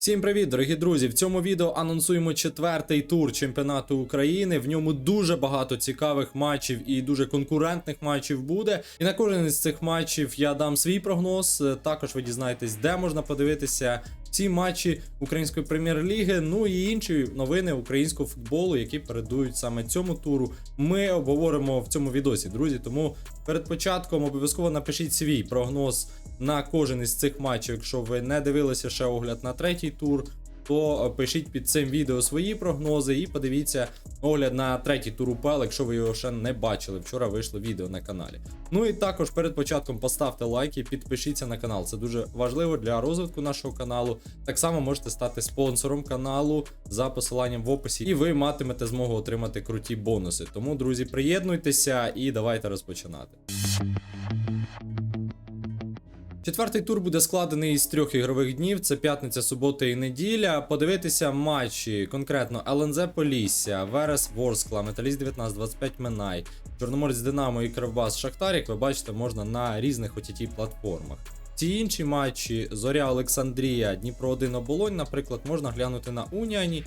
Всім привіт, дорогі друзі! В цьому відео анонсуємо четвертий тур чемпіонату України. В ньому дуже багато цікавих матчів і дуже конкурентних матчів буде. І на кожен із цих матчів я дам свій прогноз. Також ви дізнаєтесь, де можна подивитися ці матчі української прем'єр-ліги. Ну і інші новини українського футболу, які передують саме цьому туру. Ми обговоримо в цьому відосі, друзі. Тому перед початком обов'язково напишіть свій прогноз на кожен із цих матчів. Якщо ви не дивилися ще огляд на третій тур, то е, пишіть під цим відео свої прогнози і подивіться огляд на третій тур УПЛ, якщо ви його ще не бачили. Вчора вийшло відео на каналі. Ну і також перед початком поставте лайк і підпишіться на канал. Це дуже важливо для розвитку нашого каналу. Так само можете стати спонсором каналу за посиланням в описі, і ви матимете змогу отримати круті бонуси. Тому, друзі, приєднуйтеся і давайте розпочинати. Четвертий тур буде складений із трьох ігрових днів: це п'ятниця, субота і неділя. Подивитися матчі конкретно ЛНЗ Полісся, Верес Ворскла, Металіст 1925 Минай, Чорноморець Динамо і Кривбас Шахтар, як ви бачите, можна на різних ott платформах. Ці інші матчі Зоря Олександрія, Дніпро 1 Оболонь, наприклад, можна глянути на Уніані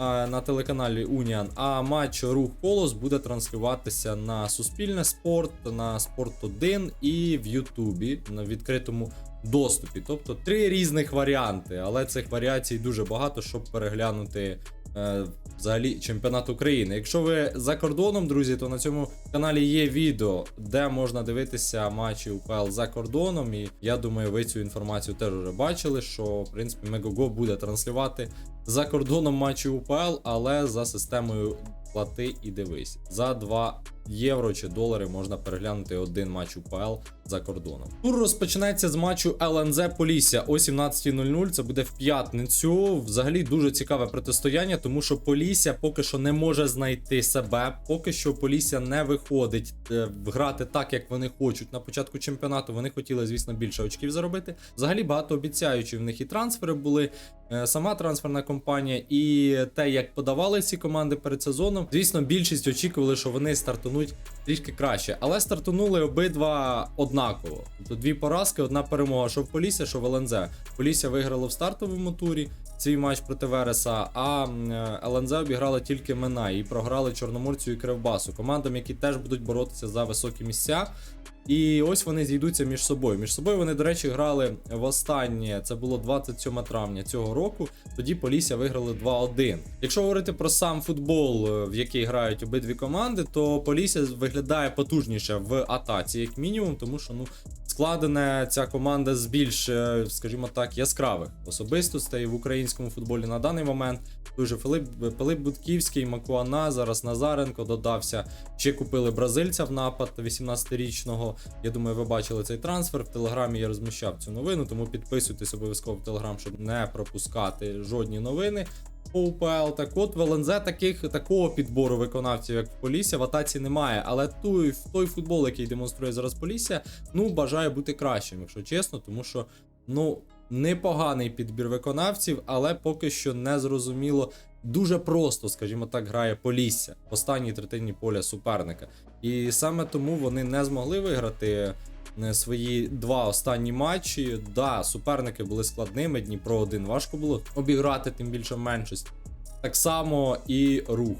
на телеканалі Уніан. А матч Рух Колос буде транслюватися на Суспільне спорт, на Спорт 1 і в Ютубі на відкритому доступі. Тобто три різних варіанти, але цих варіацій дуже багато, щоб переглянути. е, Взагалі чемпіонат України. Якщо ви за кордоном, друзі, то на цьому каналі є відео, де можна дивитися матчі УПЛ за кордоном. І я думаю, ви цю інформацію теж вже бачили. Що в принципі Мегого буде транслювати за кордоном матчі УПЛ, але за системою плати і дивись. За 2 євро чи долари можна переглянути один матч УПЛ за кордоном. Тур розпочинається з матчу ЛНЗ Полісся о 17.00. Це буде в п'ятницю. Взагалі дуже цікаве протистояння, тому що Полісся поки що не може знайти себе. Поки що Полісся не виходить е, грати так, як вони хочуть на початку чемпіонату. Вони хотіли, звісно, більше очків заробити. Взагалі багато обіцяючі в них і трансфери були. Е, Сама трансферна компанія і те, як подавали ці команди перед сезоном. Звісно, більшість очікували, що вони стартануть трішки краще, але стартанули обидва однаково. Тобто дві поразки, одна перемога, що в Полісся, що в ЛНЗ. Полісся виграло в стартовому турі свій матч проти Вереса, а ЛНЗ обіграли тільки Минай і програли Чорноморцю і Кривбасу, командам, які теж будуть боротися за високі місця. І ось вони зійдуться між собою. Між собою вони, до речі, грали востаннє. Це було 27 травня цього року. Тоді Полісся виграли 2-1. Якщо говорити про сам футбол, е, в який грають обидві команди, то Полісся виглядає потужніше в атаці, як мінімум, тому що ну. Складена ця команда з більш, е, скажімо так, яскравих особистостей в українському футболі на даний момент. Дуже Филип, Пилип Будківський, Макуана, зараз Назаренко додався. Ще купили бразильця в напад 18-річного. Я думаю, ви бачили цей трансфер. В телеграмі я розміщав цю новину, тому підписуйтесь обов'язково в телеграм, щоб не пропускати жодні новини. По УПЛ, так от в ЛНЗ таких такого підбору виконавців, як в Полісся, в атаці немає. Але той, той футбол, який демонструє зараз Полісся, ну бажає бути кращим, якщо чесно, тому що ну непоганий підбір виконавців, але поки що не зрозуміло. Дуже просто, скажімо так, грає Полісся в останній третині поля суперника. І саме тому вони не змогли виграти е, свої два останні матчі. Да, суперники були складними. Дніпро один важко було обіграти, тим більше в меншості. Так само і рух.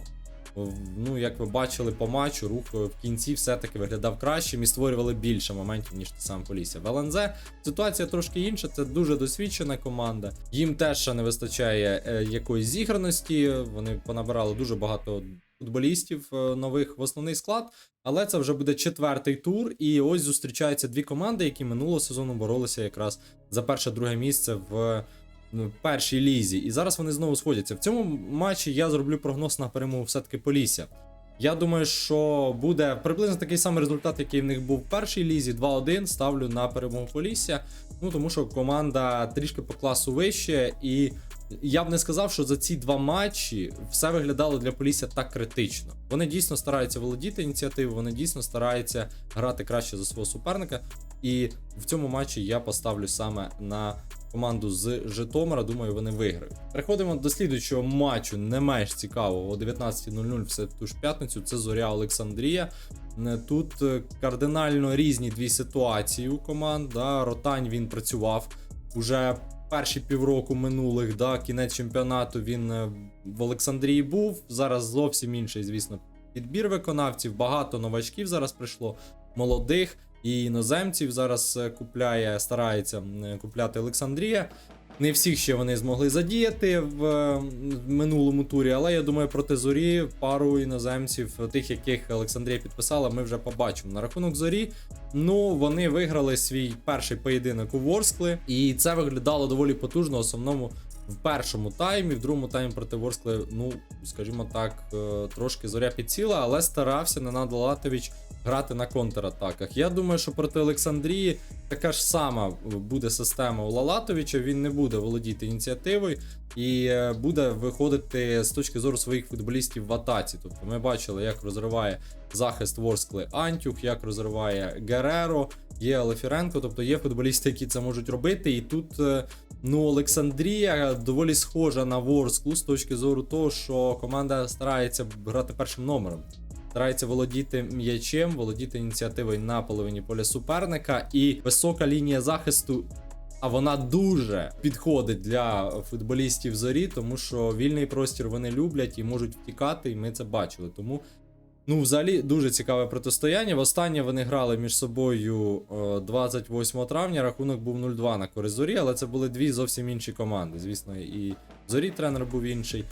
В- Ну, як ви бачили по матчу, рух е, в кінці все-таки виглядав кращим і створювали більше моментів, ніж те саме Полісся. В ЛНЗ ситуація трошки інша. Це дуже досвідчена команда. Їм теж ще не вистачає е, якоїсь зіграності. Вони понабирали дуже багато футболістів е, нових в основний склад. Але це вже буде четвертий тур, і ось зустрічаються дві команди, які минулого сезону боролися якраз за перше-друге місце в ну, першій лізі. І зараз вони знову сходяться. В цьому матчі я зроблю прогноз на перемогу все-таки Полісся. Я думаю, що буде приблизно такий самий результат, який в них був в першій лізі. 2-1 ставлю на перемогу Полісся. Ну тому що команда трішки по класу вище, і я б не сказав, що за ці два матчі все виглядало для Полісся так критично. Вони дійсно стараються володіти ініціативою, вони дійсно стараються грати краще за свого суперника. І в цьому матчі я поставлю саме на команду з Житомира. Думаю, вони виграють. Переходимо до слідуючого матчу, не менш цікавого о 19.00 все в ту ж п'ятницю. Це Зоря Олександрія. Е, Тут е, кардинально різні дві ситуації у команд. Да. Ротань він працював уже перші півроку минулих, да, кінець чемпіонату він е, в Олександрії був. Зараз зовсім інший, звісно, підбір виконавців. Багато новачків зараз прийшло, молодих і іноземців зараз е, купляє, старається купляти Олександрія. Не всіх ще вони змогли задіяти в минулому турі, але я думаю, проти зорі пару іноземців, тих, яких Олександрія підписала, ми вже побачимо. На рахунок зорі, ну вони виграли свій перший поєдинок у Ворскли, і це виглядало доволі потужно, основному в першому таймі, в другому таймі проти Ворскли, ну скажімо так, е, трошки зоря підсіла, але старався Ненад Латович грати на контратаках. Я думаю, що проти Олександрії така ж сама буде система у Лалатовича. Він не буде володіти ініціативою і е, буде виходити з точки зору своїх футболістів в атаці. Тобто ми бачили, як розриває захист Ворскли Антюх, як розриває Гереро, є Лефіренко. Тобто є футболісти, які це можуть робити. І тут. е, Ну, Олександрія доволі схожа на Ворсклу з точки зору того, що команда старається грати першим номером. Старається володіти м'ячем, володіти ініціативою на половині поля суперника, і висока лінія захисту. А вона дуже підходить для футболістів зорі, тому що вільний простір вони люблять і можуть втікати, і ми це бачили. Тому, ну, взагалі, дуже цікаве протистояння. Востаннє вони грали між собою е, 28 травня. Рахунок був 0-2 на користь зорі, але це були дві зовсім інші команди. Звісно, і зорі тренер був інший.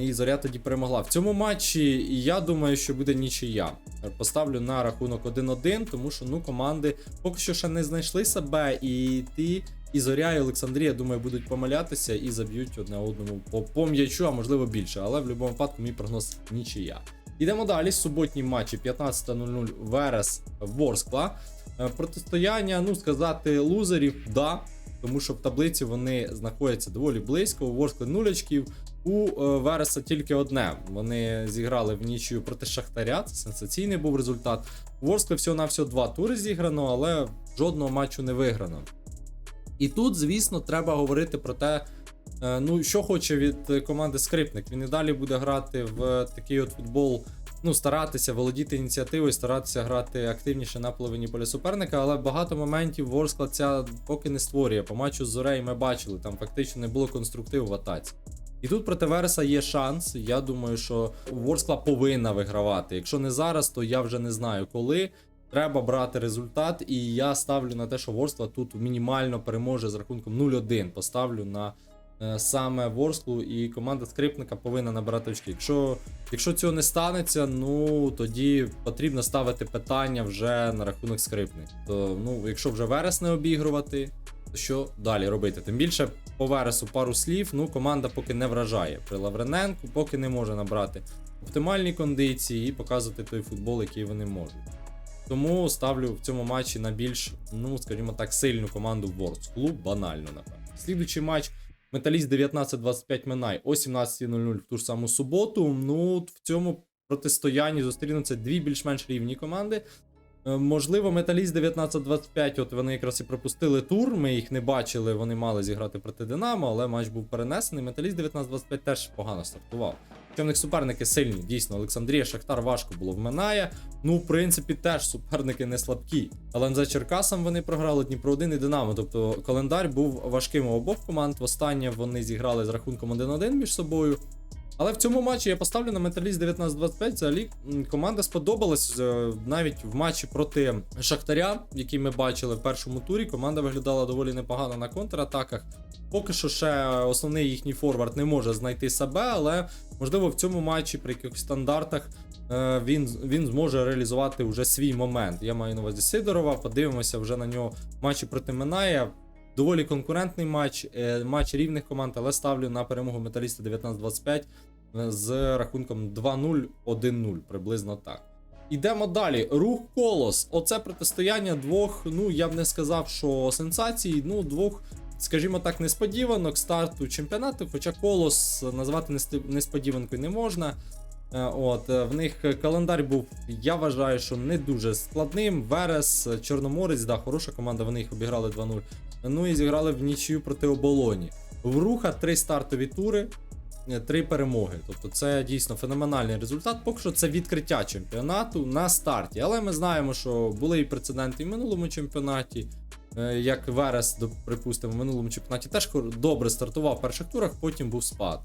І Зоря тоді перемогла. В цьому матчі я думаю, що буде нічия. Поставлю на рахунок 1-1, тому що ну команди поки що ще не знайшли себе, і ти, і Зоря, і Олександрія, думаю, будуть помилятися і заб'ють одне одному по, по м'ячу, а можливо більше. Але в будь-якому випадку мій прогноз нічия. Ідемо далі. Суботні матчі 15.00 Верес Ворскла. Е, Протистояння, ну сказати, лузерів, да. Тому що в таблиці вони знаходяться доволі близько. У Ворскли 0 очків, у е, Вереса тільки одне. Вони зіграли в нічию проти Шахтаря. Це сенсаційний був результат. У Ворскли всього-навсього два тури зіграно, але жодного матчу не виграно. І тут, звісно, треба говорити про те, е, ну, що хоче від команди Скрипник. Він і далі буде грати в такий от футбол. Ну, старатися володіти ініціативою, старатися грати активніше на половині поля суперника, але багато моментів Ворскла ця поки не створює. По матчу з Зорею ми бачили, там фактично не було конструктиву в атаці. І тут проти Вереса є шанс. Я думаю, що Ворскла повинна вигравати. Якщо не зараз, то я вже не знаю коли. Треба брати результат, і я ставлю на те, що Ворскла тут мінімально переможе з рахунком 0-1. Поставлю на е, саме Ворсклу, і команда скрипника повинна набирати очки. Якщо, якщо цього не станеться, ну тоді потрібно ставити питання вже на рахунок скрипник. То ну, якщо вже Верес не обігрувати, то що далі робити? Тим більше по Вересу пару слів. Ну, команда поки не вражає. При Лаврененку поки не може набрати оптимальні кондиції і показувати той футбол, який вони можуть. Тому ставлю в цьому матчі на більш, ну скажімо так, сильну команду Ворсклу, банально, напевно. Слідуючий матч. Металіст 19-25 Минай о 17.00 в ту ж саму суботу. Ну, в цьому протистоянні зустрінуться дві більш-менш рівні команди. Е, Можливо, Металіст 19-25, от вони якраз і пропустили тур. Ми їх не бачили, вони мали зіграти проти Динамо, але матч був перенесений. Металіст 19-25 теж погано стартував. Хоча в них суперники сильні, дійсно, Олександрія, Шахтар важко було в Минає. Ну, в принципі, теж суперники не слабкі. ЛНЗ Черкасам вони програли Дніпро 1 і Динамо. Тобто календар був важким у обох команд. Востаннє вони зіграли з рахунком 1-1 між собою. Але в цьому матчі я поставлю на Металіст 19-25. Взагалі команда сподобалась е, навіть в матчі проти Шахтаря, який ми бачили в першому турі. Команда виглядала доволі непогано на контратаках. Поки що ще основний їхній форвард не може знайти себе, але можливо в цьому матчі при якихось стандартах е, він, він зможе реалізувати вже свій момент. Я маю на увазі Сидорова. Подивимося вже на нього в матчі проти Миная. Доволі конкурентний матч, е, матч рівних команд, але ставлю на перемогу металіста 19-25 е, з рахунком 2-0-1-0, приблизно так. Ідемо далі. Рух Колос. Оце протистояння двох, ну я б не сказав, що сенсацій, ну, двох, скажімо так, несподіванок старту чемпіонату, хоча Колос назвати несподіванкою не можна. Е, От, в них календар був, я вважаю, що не дуже складним. Верес, Чорноморець, да, хороша команда, вони їх обіграли 2-0. Ну і зіграли в нічию проти оболоні. В руха три стартові тури, е, три перемоги. Тобто це дійсно феноменальний результат. Поки що це відкриття чемпіонату на старті. Але ми знаємо, що були і прецеденти і в минулому чемпіонаті. Е, Як Верес, припустимо, в минулому чемпіонаті теж добре стартував в перших турах, потім був спад.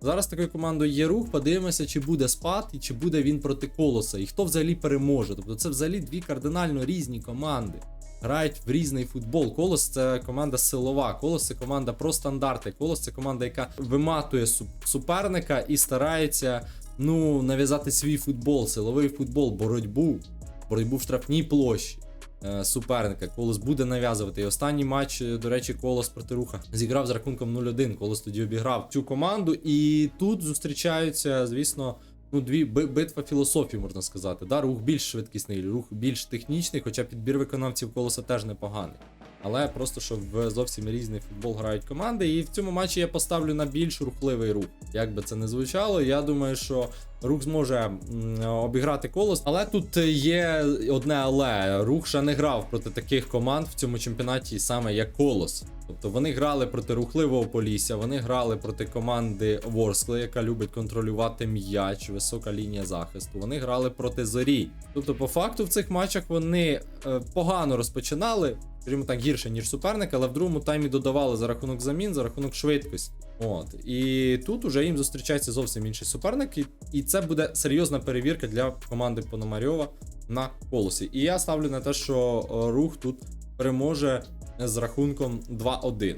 Зараз такою командою є рух. Подивимося, чи буде спад і чи буде він проти колоса, і хто взагалі переможе. Тобто це взагалі дві кардинально різні команди. Грають в різний футбол. Колос це команда силова, колос це команда про стандарти. Колос це команда, яка виматує суперника і старається ну, нав'язати свій футбол, силовий футбол, боротьбу, боротьбу в штрафній площі е, суперника. Колос буде нав'язувати. І останній матч, е, до речі, Колос проти руха зіграв з рахунком 0-1. Колос тоді обіграв цю команду. І тут зустрічаються, звісно. Ну, дві би- битва філософії, можна сказати. Да? Рух більш швидкісний, рух більш технічний, хоча підбір виконавців колоса теж непоганий. Але просто що в зовсім різний футбол грають команди. І в цьому матчі я поставлю на більш рухливий рух. Як би це не звучало, я думаю, що рух зможе обіграти колос. Але тут є одне але. Рух ще не грав проти таких команд в цьому чемпіонаті саме як колос. Тобто вони грали проти рухливого Полісся, вони грали проти команди Ворскли, яка любить контролювати м'яч, висока лінія захисту. Вони грали проти зорі. Тобто, по факту, в цих матчах вони е, погано розпочинали, скажімо так, гірше, ніж суперник, але в другому таймі додавали за рахунок замін, за рахунок швидкості. От і тут уже їм зустрічається зовсім інший суперник, і, і це буде серйозна перевірка для команди Пономарьова на колосі. І я ставлю на те, що е, рух тут переможе з рахунком 2-1.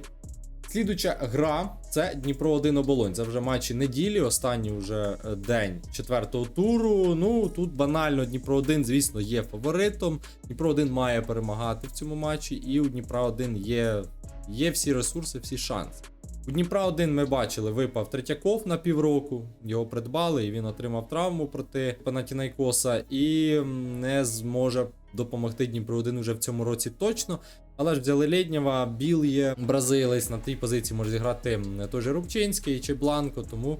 Слідуча гра це Дніпро 1 оболонь. Це вже матчі неділі, останній вже е, день четвертого туру. Ну тут банально Дніпро 1, звісно, є фаворитом. Дніпро 1 має перемагати в цьому матчі, і у Дніпра 1 є, є всі ресурси, всі шанси. У Дніпра 1 ми бачили, випав Третьяков на півроку. Його придбали, і він отримав травму проти Панатінайкоса і не зможе допомогти Дніпро 1 вже в цьому році точно. Але ж взяли Лєднєва, Біл є бразилець, на тій позиції може зіграти той же Рубчинський чи Бланко, тому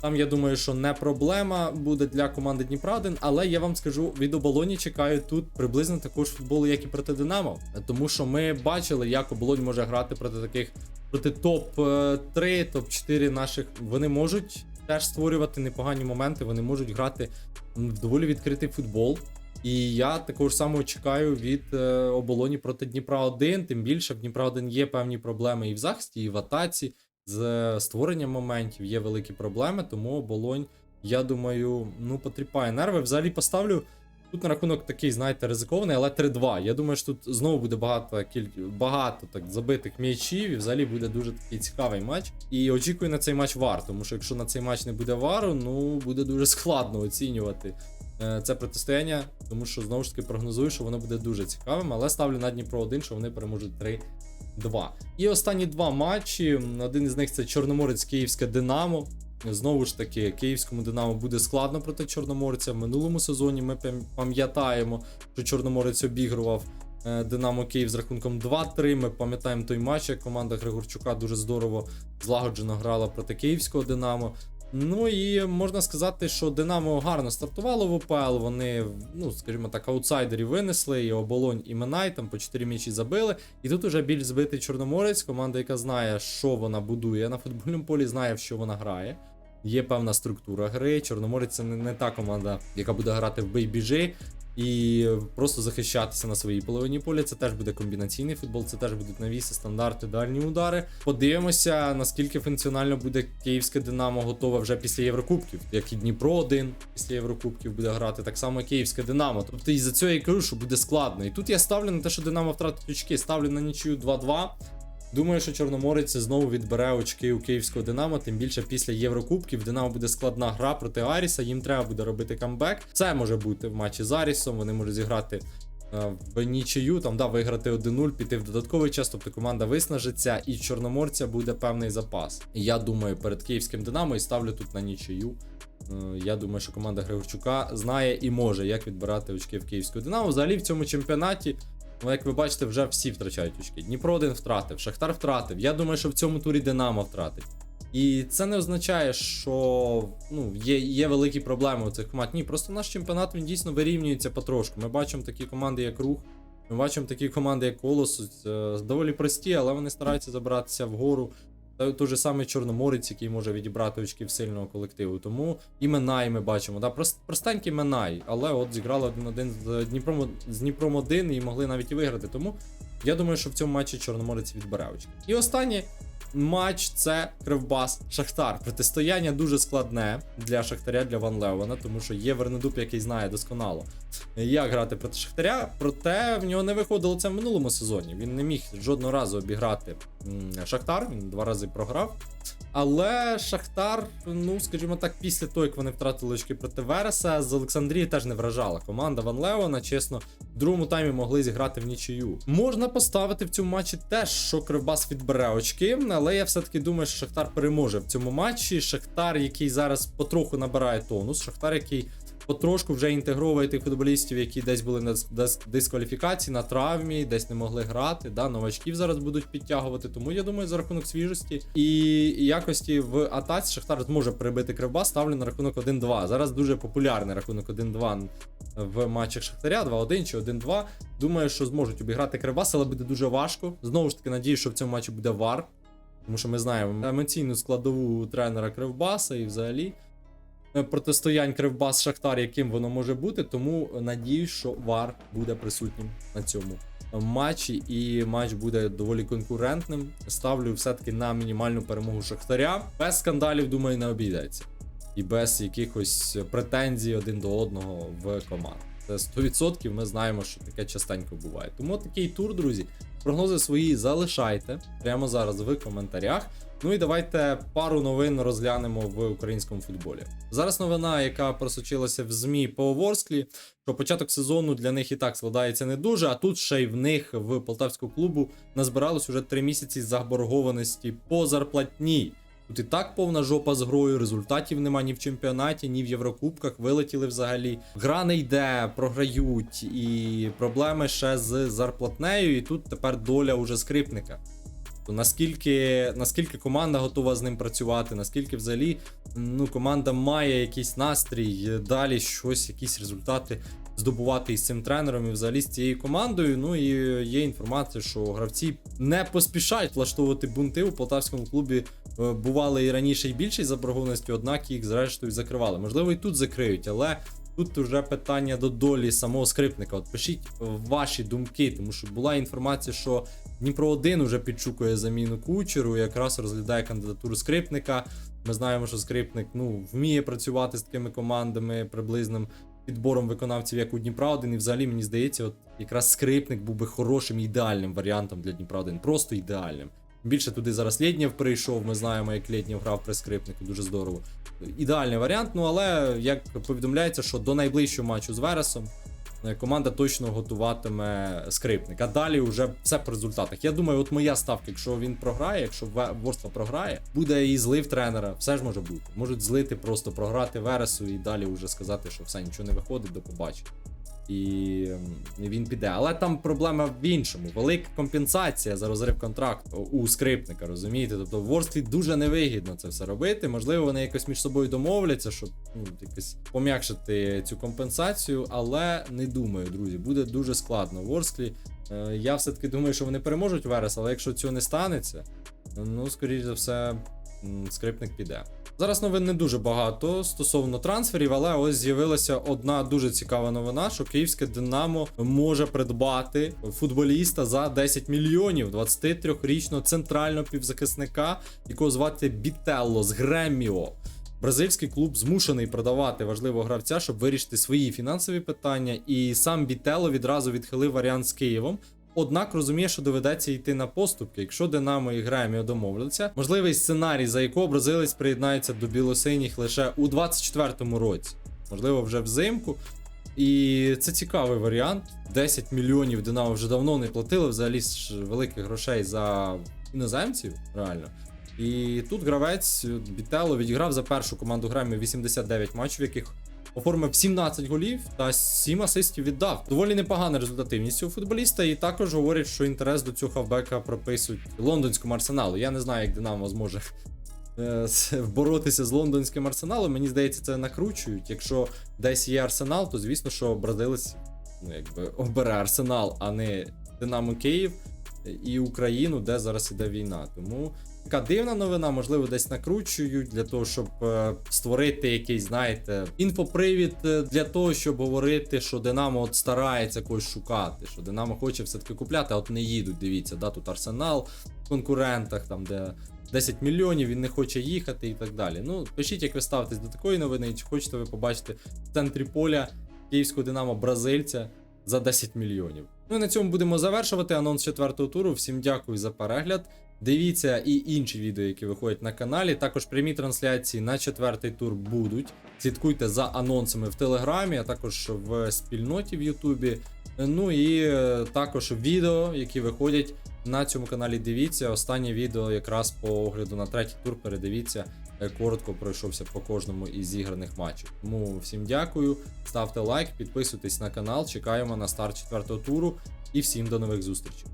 там я думаю, що не проблема буде для команди Дніпра 1, але я вам скажу, від оболоні чекаю тут приблизно також футболу, як і проти Динамо. Тому що ми бачили, як оболонь може грати проти таких проти топ-3, топ-4 наших. Вони можуть теж створювати непогані моменти, вони можуть грати в доволі відкритий футбол. І я також само чекаю від е, оболоні проти Дніпра 1. Тим більше в Дніпра 1 є певні проблеми і в захисті, і в атаці. З е, створенням моментів є великі проблеми, тому оболонь, я думаю, ну потріпає нерви. Взагалі поставлю тут на рахунок такий, знаєте, ризикований, але 3-2. Я думаю, що тут знову буде багато багато так забитих м'ячів, і взагалі буде дуже такий цікавий матч. І очікую на цей матч вар, тому що якщо на цей матч не буде вару, ну буде дуже складно оцінювати це протистояння, тому що знову ж таки прогнозую, що воно буде дуже цікавим, але ставлю на Дніпро 1, що вони переможуть 3-2. І останні два матчі. Один із них це Чорноморець Київське Динамо. Знову ж таки, київському Динамо буде складно проти Чорноморця. В минулому сезоні ми пам'ятаємо, що Чорноморець обігрував е, Динамо Київ з рахунком 2-3. Ми пам'ятаємо той матч, як команда Григорчука дуже здорово злагоджено грала проти київського Динамо. Ну і можна сказати, що Динамо гарно стартувало в УПЛ. Вони, ну скажімо так, аутсайдерів винесли, і оболонь, і Минай там по 4 м'ячі забили. І тут уже більш збитий Чорноморець, команда, яка знає, що вона будує на футбольному полі, знає, в що вона грає. Є певна структура гри. Чорноморець це не, не та команда, яка буде грати в бей-біжи і просто захищатися на своїй половині поля. Це теж буде комбінаційний футбол, це теж будуть навіси, стандарти, дальні удари. Подивимося, наскільки функціонально буде київське Динамо готове вже після Єврокубків, як і Дніпро 1 після Єврокубків буде грати, так само київське Динамо. Тобто і за цього я кажу, що буде складно. І тут я ставлю на те, що Динамо втратить очки, ставлю на нічию 2-2. Думаю, що Чорноморець знову відбере очки у київського Динамо. Тим більше після Єврокубків Динамо буде складна гра проти Аріса. Їм треба буде робити камбек. Це може бути в матчі з Арісом. Вони можуть зіграти е, в нічию, там да, виграти 1-0, піти в додатковий час. Тобто команда виснажиться, і Чорноморця буде певний запас. Я думаю, перед київським Динамо і ставлю тут на нічию. Е, Я думаю, що команда Григорчука знає і може, як відбирати очки в київського Динамо. Взагалі в цьому чемпіонаті. Ну, як ви бачите, вже всі втрачають очки. Дніпро один втратив, Шахтар втратив. Я думаю, що в цьому турі Динамо втратить. І це не означає, що ну, є, є великі проблеми у цих команд. Ні, просто наш чемпіонат він дійсно вирівнюється потрошку. Ми бачимо такі команди, як Рух, ми бачимо такі команди, як Колос, е, доволі прості, але вони стараються забратися вгору. Той же самий Чорноморець, який може відібрати очки в сильного колективу. Тому і Минай ми бачимо. Да? Прост, простенький Минай, але от зіграли один-один з Дніпром, з Дніпром 1 і могли навіть і виграти. Тому Я думаю, що в цьому матчі Чорноморець відбере очки. І останнє матч це Кривбас Шахтар. Протистояння дуже складне для Шахтаря, для Ван Левена, тому що є Вернедуб, який знає досконало, як грати проти Шахтаря. Проте в нього не виходило це в минулому сезоні. Він не міг жодного разу обіграти Шахтар. Він два рази програв. Але Шахтар, ну скажімо так, після того, як вони втратили очки проти Вереса, з Олександрії теж не вражала. Команда Ван Леона, чесно, в другому таймі могли зіграти в нічию. Можна поставити в цьому матчі теж, що Кривбас відбере очки, але я все-таки думаю, що Шахтар переможе в цьому матчі. Шахтар, який зараз потроху набирає тонус, Шахтар, який потрошку вже інтегровує тих футболістів, які десь були на дис- дис- дискваліфікації, на травмі, десь не могли грати. Да, новачків зараз будуть підтягувати. Тому я думаю, за рахунок свіжості і якості в атаці Шахтар зможе прибити Кривбас. Ставлю на рахунок 1-2. Зараз дуже популярний рахунок 1-2 в матчах Шахтаря 2-1 чи 1-2. Думаю, що зможуть обіграти Кривбас, але буде дуже важко. Знову ж таки, надію, що в цьому матчі буде вар. Тому що ми знаємо емоційну складову тренера Кривбаса і взагалі протистоянь Кривбас Шахтар, яким воно може бути. Тому надіюсь, що вар буде присутнім на цьому матчі, і матч буде доволі конкурентним. Ставлю все-таки на мінімальну перемогу Шахтаря. Без скандалів, думаю, не обійдеться. І без якихось претензій один до одного в команду. Це 100% ми знаємо, що таке частенько буває. Тому такий тур, друзі. Прогнози свої залишайте прямо зараз в коментарях. Ну і давайте пару новин розглянемо в українському футболі. Зараз новина, яка просочилася в ЗМІ по Ворсклі, що початок сезону для них і так складається не дуже. А тут ще й в них в полтавського клубу назбиралось уже три місяці заборгованості по зарплатні. Тут і так повна жопа з грою, результатів нема ні в чемпіонаті, ні в Єврокубках. Вилетіли взагалі. Гра не йде, програють, і проблеми ще з зарплатнею. І тут тепер доля уже скрипника. То наскільки, наскільки команда готова з ним працювати, наскільки взагалі ну, команда має якийсь настрій, далі щось, якісь результати здобувати із цим тренером і взагалі з цією командою. Ну і є інформація, що гравці не поспішають влаштовувати бунти у полтавському клубі. е, Бували і раніше і більші заборгованості, однак їх зрештою закривали. Можливо, і тут закриють, але тут вже питання до долі самого скрипника. От пишіть ваші думки, тому що була інформація, що Дніпро 1 вже підшукує заміну кучеру, якраз розглядає кандидатуру скрипника. Ми знаємо, що скрипник ну, вміє працювати з такими командами приблизним підбором виконавців, як у Дніпра 1. І взагалі мені здається, от якраз скрипник був би хорошим ідеальним варіантом для Дніпра 1. Просто ідеальним. Більше туди зараз Лєднєв прийшов. Ми знаємо, як Лєднєв грав при скрипнику, дуже здорово. Ідеальний варіант. Ну але як повідомляється, що до найближчого матчу з Вересом команда точно готуватиме скрипник. А далі вже все по результатах. Я думаю, от моя ставка, якщо він програє, якщо Ворства програє, буде і злив тренера. Все ж може бути. Можуть злити просто програти Вересу і далі вже сказати, що все нічого не виходить, до побачення. І він піде. Але там проблема в іншому. Велика компенсація за розрив контракту у скрипника, розумієте? Тобто в Ворсклі дуже невигідно це все робити. Можливо, вони якось між собою домовляться, щоб ну, якось пом'якшити цю компенсацію, але не думаю, друзі, буде дуже складно в Ворсклі. Е, Я все-таки думаю, що вони переможуть Верес, але якщо цього не станеться, ну, скоріш за все, скрипник піде. Зараз новин не дуже багато стосовно трансферів, але ось з'явилася одна дуже цікава новина, що київське Динамо може придбати футболіста за 10 мільйонів 23-річного центрального півзахисника, якого звати Бітелло з Греміо. Бразильський клуб змушений продавати важливого гравця, щоб вирішити свої фінансові питання, і сам Бітело відразу відхилив варіант з Києвом. Однак розуміє, що доведеться йти на поступки. Якщо Динамо і Греміо домовляться, можливий сценарій, за якого бразилець приєднається до білосиніх лише у 24-му році, можливо, вже взимку. І це цікавий варіант. 10 мільйонів Динамо вже давно не платили взагалі великих грошей за іноземців, реально. І тут гравець Бітело відіграв за першу команду Гремі 89 матчів, яких оформив 17 голів та 7 асистів віддав. Доволі непогана результативність цього футболіста. І також говорять, що інтерес до цього хавбека прописують лондонському арсеналу. Я не знаю, як Динамо зможе е, боротися з лондонським арсеналом. Мені здається, це накручують. Якщо десь є арсенал, то звісно, що бразилець ну, якби обере арсенал, а не Динамо Київ. і Україну, де зараз іде війна. Тому така дивна новина, можливо, десь накручують для того, щоб е, створити якийсь, знаєте, інфопривід е, для того, щоб говорити, що Динамо от старається когось шукати, що Динамо хоче все-таки купляти, а от не їдуть. Дивіться, да, тут Арсенал в конкурентах, там де 10 мільйонів, він не хоче їхати і так далі. Ну, пишіть, як ви ставитесь до такої новини, чи хочете ви побачити в центрі поля київського Динамо бразильця за 10 мільйонів. Ну і на цьому будемо завершувати анонс четвертого туру. Всім дякую за перегляд. Дивіться і інші відео, які виходять на каналі. Також прямі трансляції на четвертий тур будуть. Слідкуйте за анонсами в Телеграмі, а також в спільноті в Ютубі. Ну і е, також відео, які виходять на цьому каналі. Дивіться. Останнє відео якраз по огляду на третій тур. Передивіться. Е, Коротко пройшовся по кожному із зіграних матчів. Тому всім дякую, ставте лайк, підписуйтесь на канал. Чекаємо на старт четвертого туру і всім до нових зустрічей.